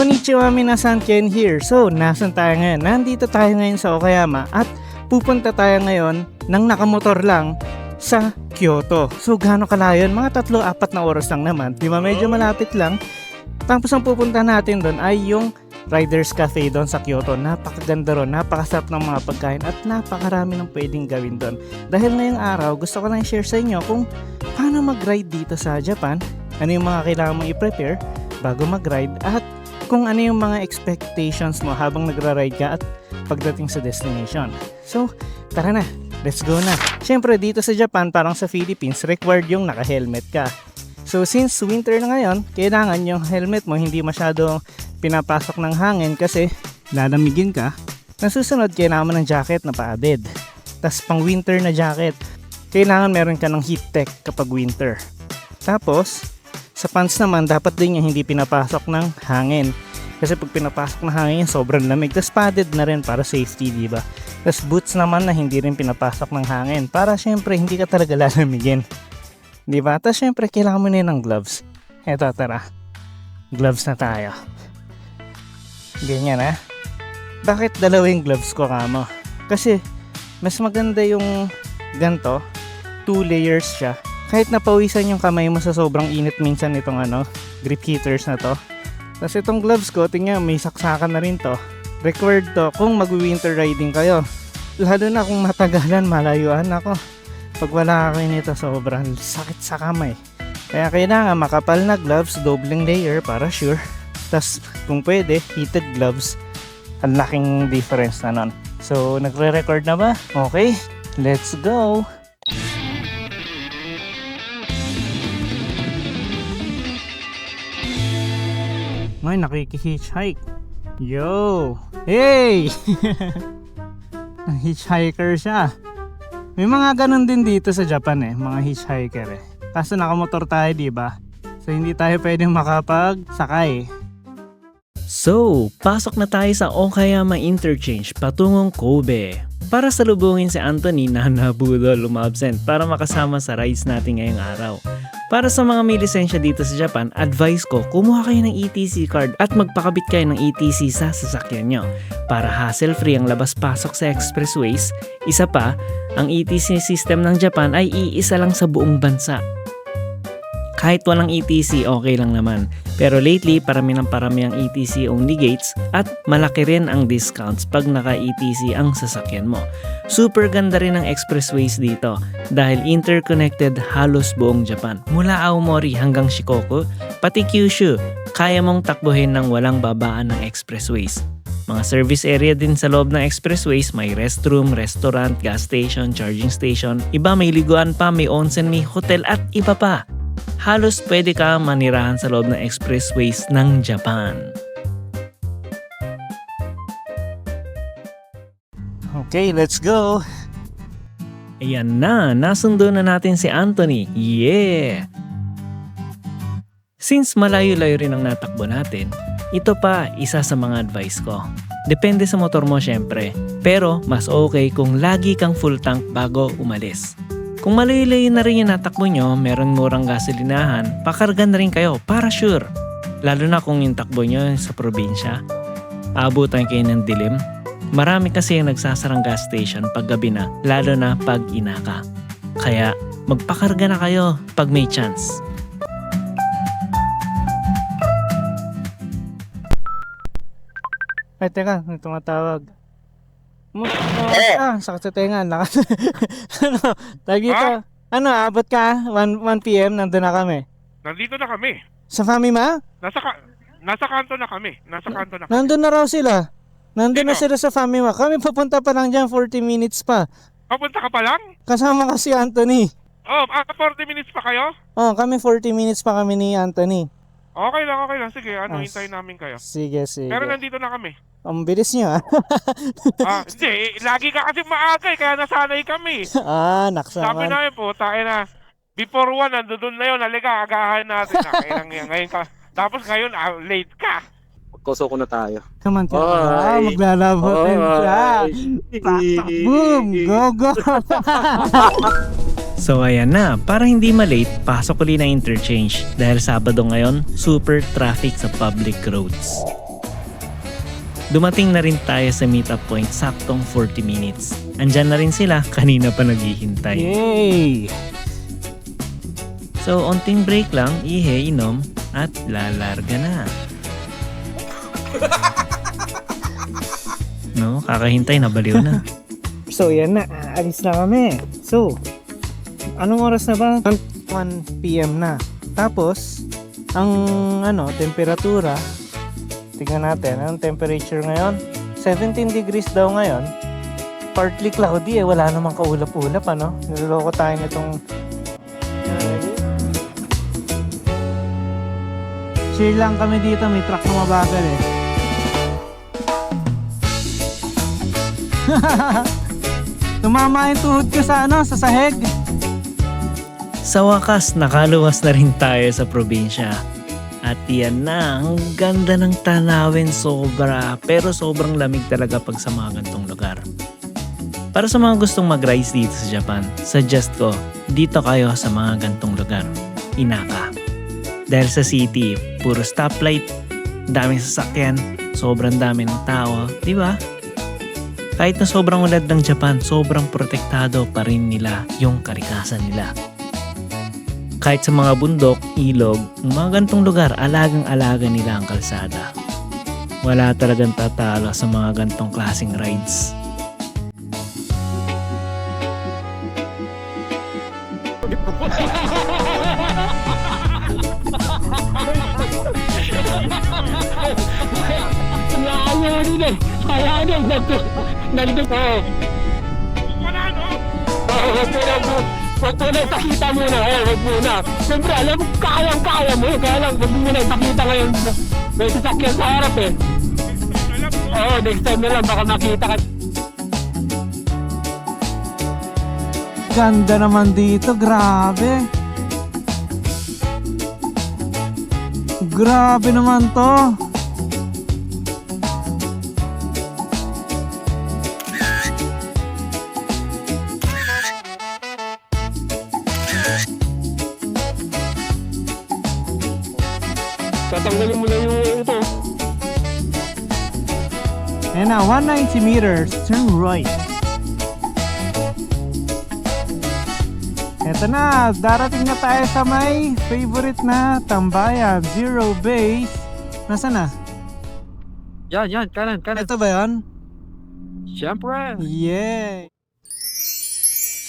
Konnichiwa minasan Ken here. So, nasan tayo ngayon? Nandito tayo ngayon sa Okayama at pupunta tayo ngayon ng nakamotor lang sa Kyoto. So, gaano kalayo? Mga tatlo, apat na oras lang naman. Di ba? Medyo malapit lang. Tapos ang pupunta natin doon ay yung Riders Cafe doon sa Kyoto. Napakaganda ron, napakasarap ng mga pagkain at napakarami ng pwedeng gawin doon. Dahil ngayong araw, gusto ko lang share sa inyo kung paano mag-ride dito sa Japan, ano yung mga kailangan mong i-prepare bago mag-ride at kung ano yung mga expectations mo habang nagra-ride ka at pagdating sa destination. So, tara na, let's go na. Siyempre, dito sa Japan, parang sa Philippines, required yung naka-helmet ka. So, since winter na ngayon, kailangan yung helmet mo hindi masyado pinapasok ng hangin kasi lalamigin ka. Nasusunod, kailangan mo ng jacket na padded. Tapos, pang winter na jacket, kailangan meron ka ng heat tech kapag winter. Tapos, sa pants naman, dapat din yung hindi pinapasok ng hangin. Kasi pag pinapasok ng hangin, sobrang lamig. Tapos padded na rin para safety, di ba? Tapos boots naman na hindi rin pinapasok ng hangin. Para syempre, hindi ka talaga lalamigin. Di ba? Tapos syempre, kailangan mo na ng gloves. Eto, tara. Gloves na tayo. Ganyan ha. Bakit dalawa gloves ko kamo? Kasi, mas maganda yung ganto. Two layers siya kahit napawisan yung kamay mo sa sobrang init minsan itong ano, grip heaters na to. Tapos itong gloves ko, tingnan may saksakan na rin to. Required to kung mag-winter riding kayo. Lalo na kung matagalan, malayuan ako. Pag wala kayo nito, sobrang sakit sa kamay. Kaya kailangan makapal na gloves, doubling layer para sure. Tapos kung pwede, heated gloves. Ang laking difference na nun. So, nagre-record na ba? Okay, let's go! May nakiki-hitchhike. Yo! Hey! Hitchhiker siya. May mga ganun din dito sa Japan eh, mga hitchhiker eh. Kaso nakamotor tayo, di ba? So hindi tayo pwedeng makapagsakay. So, pasok na tayo sa Okayama Interchange patungong Kobe. Para salubungin si Anthony na nabudol umabsent para makasama sa rides natin ngayong araw. Para sa mga may lisensya dito sa Japan, advice ko, kumuha kayo ng ETC card at magpakabit kayo ng ETC sa sasakyan nyo. Para hassle-free ang labas-pasok sa expressways, isa pa, ang ETC system ng Japan ay iisa lang sa buong bansa. Kahit walang ETC, okay lang naman. Pero lately, parami ng parami ang ETC only gates at malaki rin ang discounts pag naka-ETC ang sasakyan mo. Super ganda rin ang expressways dito dahil interconnected halos buong Japan. Mula Aomori hanggang Shikoku, pati Kyushu, kaya mong takbuhin ng walang babaan ng expressways. Mga service area din sa loob ng expressways, may restroom, restaurant, gas station, charging station, iba may liguan pa, may onsen, may hotel at iba pa. Halos pwede ka manirahan sa loob ng expressways ng Japan. Okay, let's go! Ayan na, nasundo na natin si Anthony. Yeah! Since malayo-layo rin ang natakbo natin, ito pa isa sa mga advice ko. Depende sa motor mo syempre, pero mas okay kung lagi kang full tank bago umalis. Kung malayo-layo na rin yung natakbo nyo, meron murang gasolinahan, pakarga na rin kayo para sure. Lalo na kung yung takbo nyo sa probinsya. Aabutan kayo ng dilim. Marami kasi yung nagsasarang gas station pag gabi na, lalo na pag inaka. Kaya magpakarga na kayo pag may chance. Ay, teka, may tumatawag. Mo, oh, ah, sakit sa tenga. Naka, ano, tawag dito. Ano, abot ka? 1, 1 p.m. nandun na kami. Nandito na kami. Sa Famima? Nasa ka nasa kanto na kami. Nasa kanto na kami. Nandun na raw sila. Nandun na Sino? sila sa Famima. Kami papunta pa lang dyan, 40 minutes pa. Papunta ka pa lang? Kasama ka si Anthony. Oh, ah, 40 minutes pa kayo? Oh, kami 40 minutes pa kami ni Anthony. Okay lang, okay lang. Sige, ano, Ah, hintayin namin kayo. Sige, sige. Pero nandito na kami. Ang bilis nyo ah. Ah, hindi, eh, lagi ka kasi maaga eh, kaya nasanay kami. ah, Sabi naksaman. namin po, tayo na, before one, nandun na yun, halika, agahan natin lang yan, ngayon ka. Tapos ngayon, ah, late ka. Koso ko na tayo. Come on, come on. Alright. Ah, maglalabotin siya. Boom! Go, go! So ayan na, para hindi malate, pasok uli na interchange dahil Sabado ngayon, super traffic sa public roads. Dumating na rin tayo sa meetup point saktong 40 minutes. Andyan na rin sila, kanina pa naghihintay. Yay! So, onting break lang, ihe, inom, at lalarga na. No, kakahintay, nabaliw na. So yan na, aalis na kami. So, anong oras na ba? 1 p.m. na. Tapos, ang ano, temperatura, tingnan natin, anong temperature ngayon? 17 degrees daw ngayon. Partly cloudy eh, wala namang kaulap-ulap ano. Niloloko tayo nitong Chill lang kami dito, may truck na mabagal eh. Tumama yung tuhod ko sa ano, sa sahig. Sa wakas, nakaluwas na rin tayo sa probinsya. At yan na, ang ganda ng tanawin sobra. Pero sobrang lamig talaga pag sa mga gantong lugar. Para sa mga gustong mag-rise dito sa Japan, suggest ko, dito kayo sa mga gantong lugar. Inaka. Dahil sa city, puro stoplight, daming sasakyan, sobrang dami ng tao, di ba? Kahit na sobrang ulad ng Japan, sobrang protektado pa rin nila yung karikasan nila. Kahit sa mga bundok, ilog, mga gantong lugar, alagang-alaga nila ang kalsada. Wala talagang tatalo sa mga gantong klaseng rides. Eh. Ayaw din. Nandun. Huwag mo na. Huwag mo na ipakita. Eh, huwag muna. Siyempre, alam mo, kayang-kaya mo. Kaya lang, huwag mo na ipakita ngayon. May sasakyan sa harap eh. Mo, Oo, next time na lang. Baka makita ka. Ganda naman dito, grabe. Grabe naman to. Ayan na, 190 meters, turn right. Eto na, darating na tayo sa may favorite na tambayan, Zero Base. Nasaan na? Yan, yan. Kanan, kanan. Ito ba yun? Siyempre. Yeah!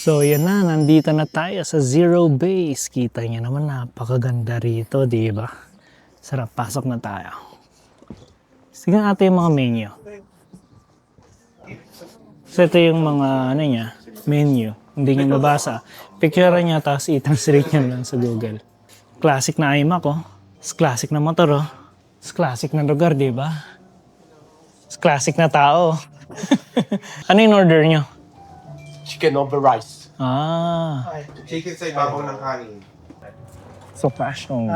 So yan na, nandito na tayo sa Zero Base. Kita niyo naman napakaganda rito, di ba? Sarap, pasok na tayo. Sige natin yung mga menu. So ito yung mga ano niya, menu. Hindi niyo mabasa. Picture niya tapos i-translate niya lang sa Google. Classic na iMac oh. It's classic na motor oh. It's classic na lugar, di ba? It's classic na tao. ano yung order niyo? chicken over rice. Ah. Chicken sa ibabaw ng kanin. So fashion.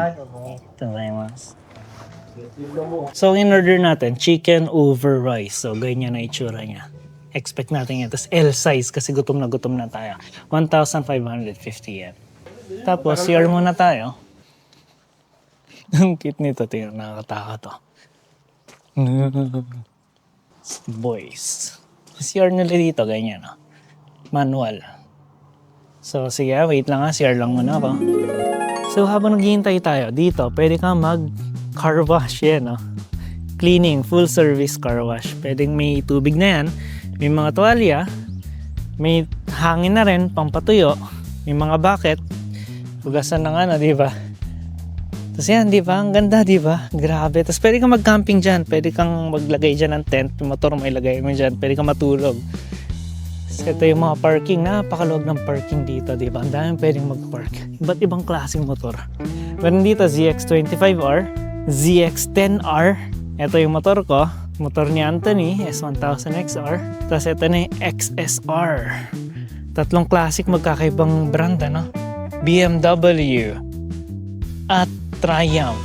Tadaimasu. So in order natin, chicken over rice. So ganyan na itsura niya. Expect natin yan. Tapos L size kasi gutom na gutom na tayo. 1,550 yen. Tapos CR muna tayo. Ang cute nito. Tingnan, nakakatawa to. Boys. CR nila dito, ganyan. Oh. Manual. So sige, wait lang ha. CR lang muna ako. So habang naghihintay tayo dito, pwede kang mag car wash yan, no? Cleaning, full service car wash. Pwedeng may tubig na yan, may mga tuwalya, may hangin na rin, pampatuyo, may mga bucket, hugasan ng ano, di ba? Tapos yan, di ba? Ang ganda, di ba? Grabe. Tapos pwede kang mag-camping dyan. Pwede kang maglagay dyan ng tent. Yung motor mo ilagay mo dyan. Pwede kang matulog. Tapos ito yung mga parking. Napakaluwag ng parking dito, di ba? Ang daming pwedeng mag-park. Iba't ibang klaseng motor. Meron dito ZX25R, ZX10R. Ito yung motor ko. Motor ni Anthony, S1000XR. Tapos ito na yung XSR. Tatlong classic magkakaibang brand, ano? BMW at Triumph.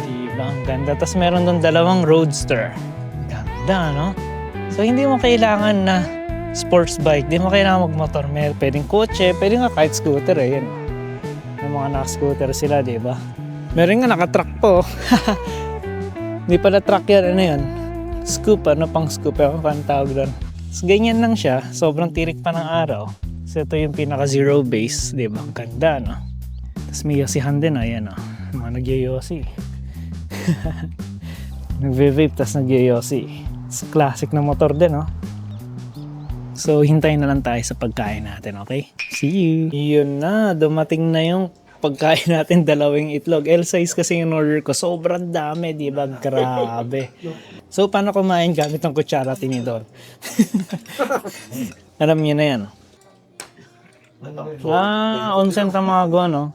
Di ba? Ang ganda. Tapos meron doon dalawang Roadster. Ganda, no? So, hindi mo kailangan na sports bike. Hindi mo kailangan magmotor. May pwedeng kotse, pwedeng nga kahit scooter eh. Yan. May mga naka-scooter sila, di ba? Meron nga naka-truck po. Hindi pala truck yan, ano yan? Scoop, ano pang scoop? Ewan ko ang tawag doon. So, ganyan lang siya. Sobrang tirik pa ng araw. So, ito yung pinaka zero base. Di ba? Ang ganda, no? Tapos may yosihan din, ayan, no? Mga nagyayosi. Nagve-vape, tapos nagyayosi. It's classic na motor din, no? So, hintayin na lang tayo sa pagkain natin, okay? See you! Yun na, dumating na yung pagkain natin, dalawang itlog. L-size kasi yung order ko. Sobrang dami, di ba? Grabe. So, paano kumain gamit ng kutsara tinidor? Alam niyo na yan. Ah, onsen tamago, no?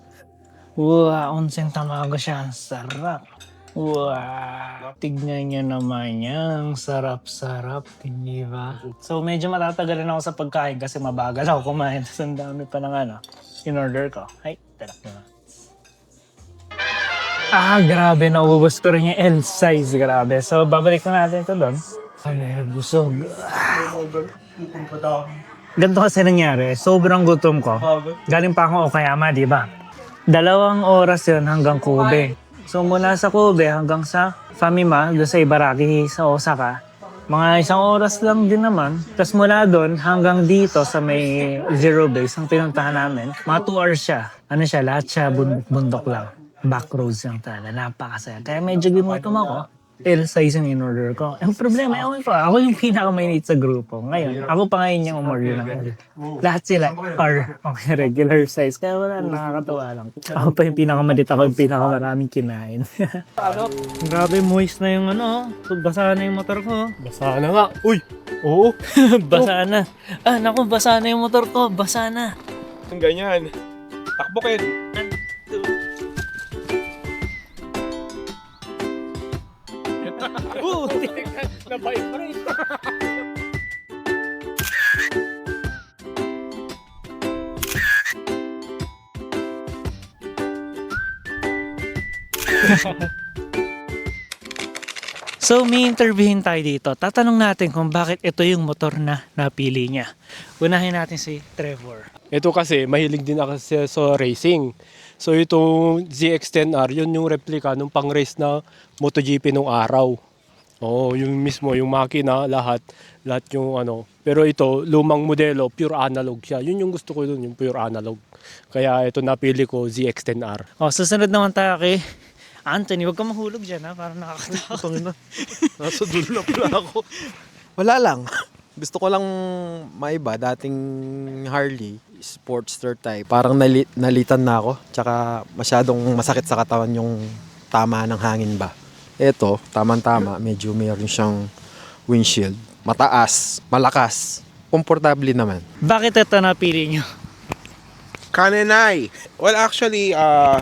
Wow, onsen tamago siya. Ang sarap. Wow, tignan niyo naman yan. Sarap-sarap, di ba? So, medyo matatagalan ako sa pagkain kasi mabagal ako kumain. Tapos ang dami pa ng ano, in-order ko. Ay, talak na. Ah, grabe. Naubos ko rin yung L size. Grabe. So, babalik na natin ito doon. Ay, busog. Ganito kasi nangyari. Sobrang gutom ko. Galing pa akong Okayama, di ba? Dalawang oras yun hanggang Kobe. So mula sa Kobe hanggang sa Famima, doon sa Ibaraki, sa Osaka, mga isang oras lang din naman. Tapos mula doon hanggang dito sa may zero base, ang pinuntahan namin, mga 2 hours siya. Ano siya, lahat siya bundok, lang. Back roads lang talaga. Napakasaya. Kaya medyo ginutom ako. L size yung in-order ko. Ang problema, ewan ko, ako yung pinakamainit sa grupo. Ngayon, ako pa ngayon yung umorder ng L. Lahat sila are okay, regular size. Kaya wala, nakakatawa lang. Ako pa yung pinakamalit, ako yung pinakamaraming kinain. Grabe, moist na yung ano. So, basa na yung motor ko. Basa na nga. Uy! Oo! basa na. Ah, naku, basa na yung motor ko. Basa na. Ang ganyan. Takbo Ken. So, may interviewin tayo dito. Tatanong natin kung bakit ito yung motor na napili niya. Unahin natin si Trevor. Ito kasi, mahilig din ako sa, sa racing. So itong ZX-10R, yun yung replica nung pang-race na MotoGP nung araw. Oo, yung mismo, yung makina, lahat, lahat yung ano. Pero ito, lumang modelo, pure analog siya. Yun yung gusto ko dun, yung pure analog. Kaya ito napili ko, ZX-10R. O, susunod naman tayo kay Anthony. Huwag ka mahulog dyan ha, parang nakakatakot. Nasa dulo na pala ako. Wala lang. Gusto ko lang maiba. Dating Harley, Sportster type. Parang nali- nalitan na ako. Tsaka masyadong masakit sa katawan yung tama ng hangin ba. Ito, tamang-tama. Medyo mayroon siyang windshield. Mataas, malakas. Komportable naman. Bakit ito napili nyo? Kanenay. Well, actually, uh,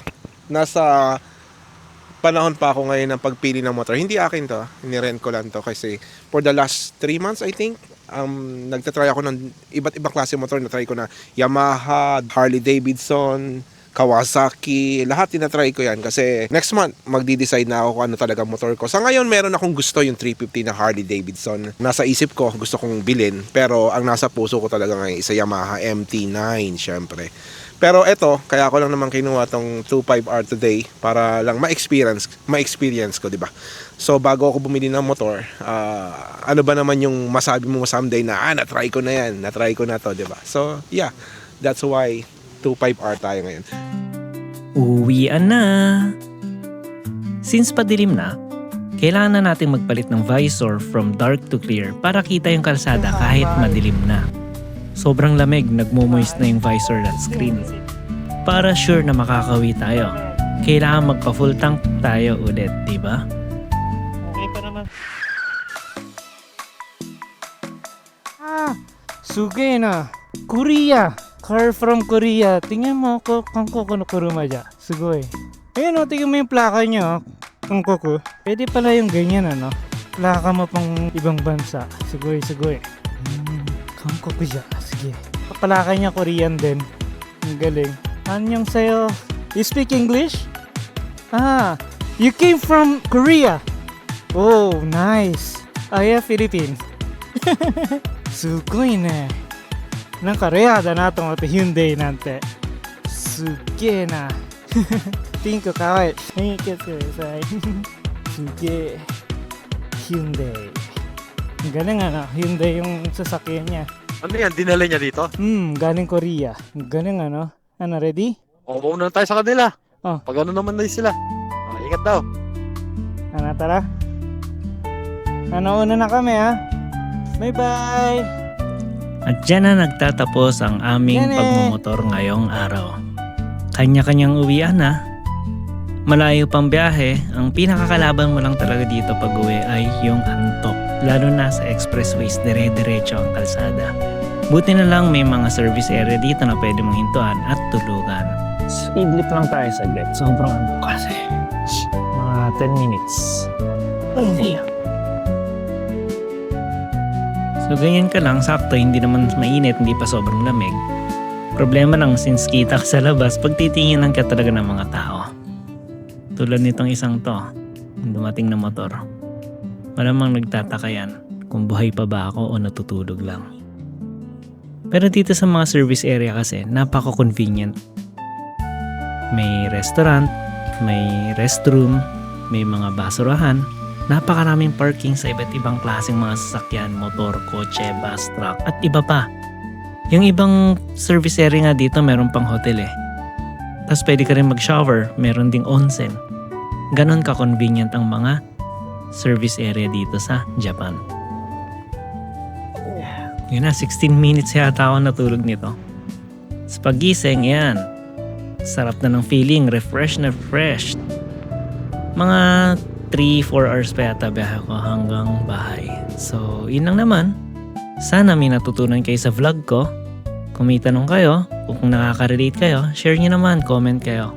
nasa panahon pa ako ngayon ng pagpili ng motor. Hindi akin to. Nirent ko lang to kasi for the last 3 months, I think, um, nagtatry ako ng iba't ibang klase motor. Natry ko na Yamaha, Harley Davidson, Kawasaki, lahat tinatry ko yan kasi next month magdi-decide na ako kung ano talaga motor ko. Sa ngayon meron akong gusto yung 350 na Harley Davidson. Nasa isip ko gusto kong bilhin pero ang nasa puso ko talaga ngayon isa Yamaha MT-9 syempre. Pero eto, kaya ko lang naman kinuha tong 25R today para lang ma-experience, ma-experience ko, 'di ba? So bago ako bumili ng motor, ah, ano ba naman yung masabi mo someday na ah, na-try ko na 'yan, na-try ko na 'to, 'di ba? So, yeah. That's why 25R tayo ngayon. Uwian na! Since padilim na, kailangan na natin magpalit ng visor from dark to clear para kita yung kalsada kahit madilim na. Sobrang lamig, nagmumoist na yung visor at screen. Para sure na makakawi tayo, kailangan magpa full tank tayo ulit, di ba? Okay pa naman. Ah, suge na. Korea. Car from Korea. Tingnan mo ko kung kukuno kuruma dyan. Sugoy. Ayun o, tingnan mo yung plaka niya. Kung kuku. Pwede pala yung ganyan ano. Plaka mo pang ibang bansa. Sugoy, sugoy. Hmm, Kangkok dyan. Sige. Palaka niya Korean din. Ang galing. Ano yung sa'yo? You speak English? Ah, you came from Korea. Oh, nice. Ah, yeah, Philippines. すごいね。なんかレアだなと思って、ヒュンデイなんて。すっげえな。ピンクかわいい。はい、気をつけてください。すげえ。 Hyundai. Ang Galing ano, Hyundai yung sasakyan niya. Ano yan? Dinala niya dito? Hmm, galing Korea. Galing ano. Ano, ready? O, mauna na tayo sa kanila. Oh. Pag ano naman na sila. O, ingat daw. Ano, tara? Ano, una na kami ha? Bye-bye! At dyan na nagtatapos ang aming Yan eh. pagmumotor ngayong araw. Kanya-kanyang uwian na. Malayo pang biyahe, ang pinakakalaban mo lang talaga dito pag uwi ay yung antok. Lalo na sa expressways, dire-diretso ang kalsada. Buti na lang may mga service area dito na pwede mong hintuan at tulugan. Lift lang tayo saglit. Sobrang antok kasi. Mga 10 minutes. Ay, So ganyan ka lang, sakto, hindi naman mainit, hindi pa sobrang lamig. Problema lang since kita ka sa labas, pagtitinginan ka talaga ng mga tao. Tulad nitong isang to, dumating na motor. Malamang nagtataka yan kung buhay pa ba ako o natutulog lang. Pero dito sa mga service area kasi, napaka-convenient. May restaurant, may restroom, may mga basurahan, Napakaraming parking sa iba't ibang klaseng mga sasakyan, motor, kotse, bus, truck, at iba pa. Yung ibang service area nga dito meron pang hotel eh. Tapos pwede ka rin mag-shower, meron ding onsen. Ganon ka-convenient ang mga service area dito sa Japan. Yun na, 16 minutes yata ako natulog nito. Sa pagising, yan. Sarap na ng feeling, refresh na refreshed. Mga 3-4 hours pa yata biyahe ko hanggang bahay. So, yun lang naman. Sana may natutunan kayo sa vlog ko. Kung may tanong kayo, kung nakaka-relate kayo, share nyo naman, comment kayo.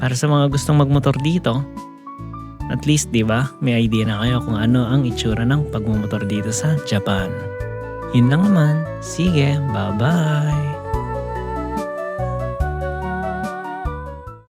Para sa mga gustong magmotor dito, at least, di ba, may idea na kayo kung ano ang itsura ng pagmumotor dito sa Japan. Yun lang naman. Sige, bye-bye!